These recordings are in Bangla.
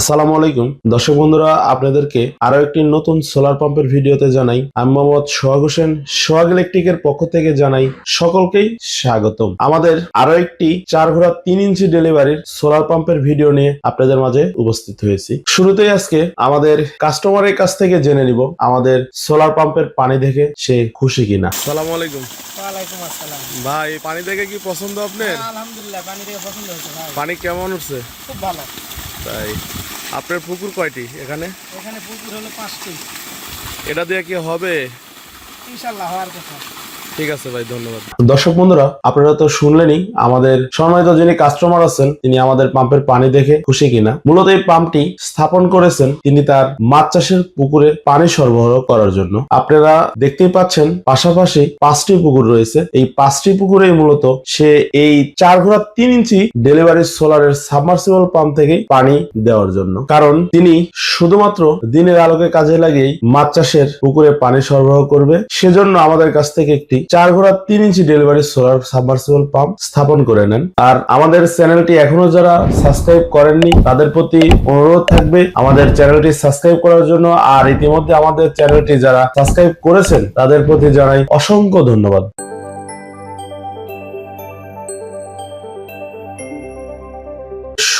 আসসালামু আলাইকুম। দর্শক বন্ধুরা আপনাদেরকে আরও একটি নতুন সোলার পাম্পের ভিডিওতে জানাই। আমি মোহাম্মদ সোহাগ হোসেন সোহাগ ইলেকট্রিকের পক্ষ থেকে জানাই সকলকেই স্বাগতম। আমাদের আরও একটি চার ঘোড়া তিন ইঞ্চি ডেলিভারির সোলার পাম্পের ভিডিও নিয়ে আপনাদের মাঝে উপস্থিত হয়েছি। শুরুতেই আজকে আমাদের কাস্টমারের কাছ থেকে জেনে নিব আমাদের সোলার পাম্পের পানি দেখে সে খুশি কিনা। আসসালামু আলাইকুম। ভাই পানি দেখে কি পছন্দ আপনার? আলহামদুলিল্লাহ পানি থেকে পছন্দ হয়েছে পানি কেমন উঠছে? খুব ভালো। তাই আপনার পুকুর কয়টি এখানে? এখানে পুকুর হলো পাঁচটি। এটা দিয়ে কি হবে? ইনশাল্লাহ হওয়ার কথা। ঠিক আছে ভাই, ধন্যবাদ। দর্শক বন্ধুরা, আপনারা তো শুনলেনই, আমাদের সম্মানিত যিনি কাস্টমার আছেন, তিনি আমাদের পাম্পের পানি দেখে খুশি কিনা। মূলত এই পাম্পটি স্থাপন করেছেন তিনি তার মাছ চাষের পুকুরে পানি সরবরাহ করার জন্য। আপনারা দেখতেই পাচ্ছেন, পাশাপাশি পাঁচটি পুকুর রয়েছে। এই পাঁচটি পুকুরে মূলত সে এই চার ঘোড়া তিন ইঞ্চি ডেলিভারি সোলারের সাবমার্সিবল পাম্প থেকে পানি দেওয়ার জন্য। কারণ তিনি শুধুমাত্র দিনের আলোকে কাজে লাগিয়েই মাছ চাষের পুকুরে পানি সরবরাহ করবে। সেজন্য আমাদের কাছ থেকে একটি চার ঘোড়া তিন inch delivery solar submersible pump স্থাপন করে নেন। আর আমাদের চ্যানেলটি এখনও যারা সাবস্ক্রাইব করেননি, তাদের প্রতি অনুরোধ থাকবে আমাদের চ্যানেলটি সাবস্ক্রাইব করার জন্য। আর ইতিমধ্যে আমাদের চ্যানেলটি যারা সাবস্ক্রাইব করেছেন, তাদের প্রতি জানাই অসংখ্য ধন্যবাদ।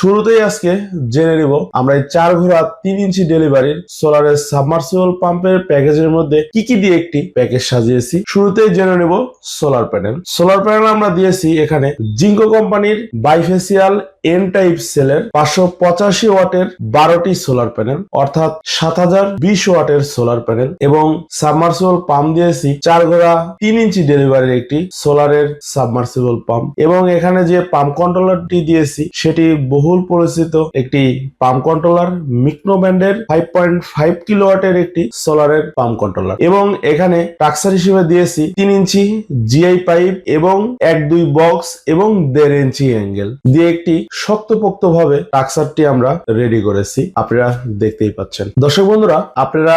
শুরুতেই আজকে জেনে নিব, আমরা এই চার ঘোড়া তিন ইঞ্চি ডেলিভারির সোলারের সাবমার্সিবল পাম্পের প্যাকেজের মধ্যে কি কি দিয়ে একটি প্যাকেজ সাজিয়েছি। শুরুতেই জেনে নিব সোলার প্যানেল সোলার প্যানেল আমরা দিয়েছি এখানে জিঙ্কো কোম্পানির বাইফেসিয়াল এন টাইপ সেলের পাঁচশো পঁচাশি ওয়াটের বারোটি সোলার প্যানেল অর্থাৎ সাত হাজার বিশ ওয়াটের সোলার প্যানেল এবং সাবমার্সিবল পাম্প দিয়েছি চার ঘোড়া, তিন ইঞ্চি ডেলিভারির একটি সোলারের সাবমার্সিবল পাম্প এবং এখানে যে পাম্প কন্ট্রোলারটি দিয়েছি সেটি বহুল পরিচিত একটি পাম্প কন্ট্রোলার মিকনো ব্যান্ডের ফাইভ পয়েন্ট ফাইভ কিলো ওয়াটের একটি সোলারের পাম্প কন্ট্রোলার এবং এখানে টাক্সার হিসেবে দিয়েছি তিন ইঞ্চি জিআই পাইপ এবং এক দুই বক্স এবং দেড় ইঞ্চি অ্যাঙ্গেল দিয়ে একটি শক্তপোক্ত ভাবে টাক্সারটি আমরা রেডি করেছি। আপনারা দেখতেই পাচ্ছেন। দর্শক বন্ধুরা, আপনারা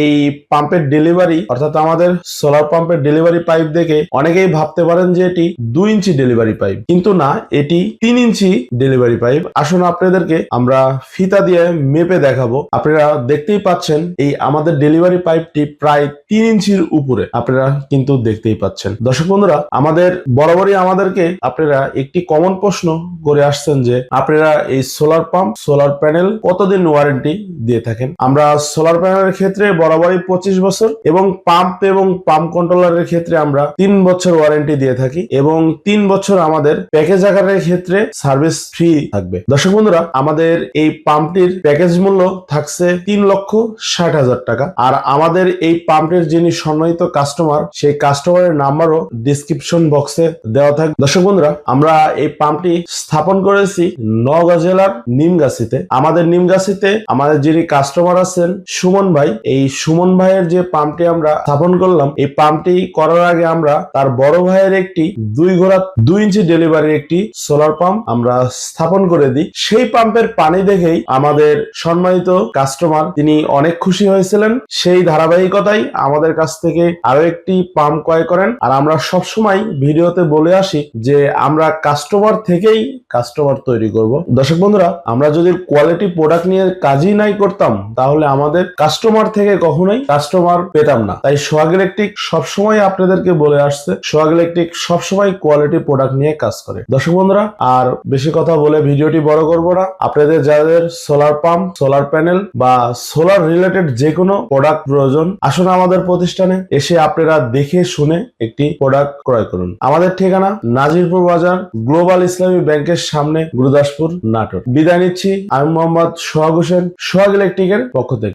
এই পাম্পের ডেলিভারি অর্থাৎ আমাদের সোলার পাম্পের ডেলিভারি পাইপ দেখে অনেকেই ভাবতে পারেন যে এটি দুই ইঞ্চি ডেলিভারি পাইপ কিন্তু না, এটি তিন ইঞ্চি ডেলিভারি পাইপ আসুন আপনাদেরকে আমরা ফিতা দিয়ে মেপে দেখাবো। আপনারা দেখতেই পাচ্ছেন, এই আমাদের ডেলিভারি পাইপটি প্রায় তিন ইঞ্চির উপরে। আপনারা কিন্তু দেখতেই পাচ্ছেন। দর্শক বন্ধুরা, আমাদের বরাবরই আমাদেরকে আপনারা একটি কমন প্রশ্ন করে আসছেন যে আপনারা এই সোলার পাম্প সোলার প্যানেল কতদিন ওয়ারেন্টি দিয়ে থাকেন? আমরা সোলার প্যানেলের ক্ষেত্রে বরাবরই পঁচিশ বছর এবং পাম্প এবং পাম্প কন্ট্রোলারের ক্ষেত্রে আমরা তিন বছর ওয়ারেন্টি দিয়ে থাকি এবং তিন বছর আমাদের প্যাকেজ আকারের ক্ষেত্রে সার্ভিস ফ্রি থাকবে। দর্শক বন্ধুরা, আমাদের এই পাম্পটির প্যাকেজ মূল্য থাকছে তিন লক্ষ ষাট হাজার টাকা আর আমাদের এই পাম্পটির যিনি সম্মানিত কাস্টমার সেই কাস্টমারের নাম্বারও ডিসক্রিপশন বক্সে দেওয়া থাকবে। দর্শক বন্ধুরা, আমরা এই পাম্পটি স্থাপন করেছি নওগাঁ জেলার নিমগাছিতে। আমাদের নিমগাছিতে আমাদের যিনি কাস্টমার আছেন সুমন ভাই, এই সুমন ভাইয়ের যে পাম্পটি আমরা স্থাপন করলাম, এই পাম্পটি করার আগে আমরা তার বড় ভাইয়ের একটি দুই ঘোড়া, দুই ইঞ্চি ডেলিভারির একটি সোলার পাম্প আমরা স্থাপন করে দিই। সেই পাম্পের পানি দেখেই আমাদের সম্মানিত কাস্টমার তিনি অনেক খুশি হয়েছিলেন। সেই ধারাবাহিকতাই আমাদের কাছ থেকে আরও একটি পাম্প ক্রয় করেন। আর আমরা সবসময় ভিডিওতে বলে আসি যে আমরা কাস্টমার থেকেই কাস্টমার তৈরি করব। দর্শক বন্ধুরা, আমরা যদি কোয়ালিটি প্রোডাক্ট নিয়ে কাজই নাই করতাম, তাহলে আমাদের কাস্টমার থেকে কখনোই কাস্টমার পেতাম না। তাই সোহাগ ইলেকট্রিক সবসময় আপনাদেরকে বলে আসছে, সোহাগ ইলেকট্রিক সবসময় কোয়ালিটি প্রোডাক্ট নিয়ে কাজ করে। দর্শক বন্ধুরা, আর বেশি কথা বলে ভিডিওটি বড় করব না। আপনাদের যাদের সোলার পাম্প সোলার প্যানেল বা সোলার রিলেটেড যে কোনো প্রোডাক্ট প্রয়োজন, আসুন আমাদের প্রতিষ্ঠানে এসে আপনারা দেখে শুনে একটি প্রোডাক্ট ক্রয় করুন। আমাদের ঠিকানা নাজিরপুর বাজার গ্লোবাল ইসলামী ব্যাংকের সামনে গুরুদাসপুর নাটক বিদায় নিচ্ছি আমি মোহাম্মদ সোহাগ হোসেন সোহাগ ইলেকট্রিকের পক্ষ থেকে।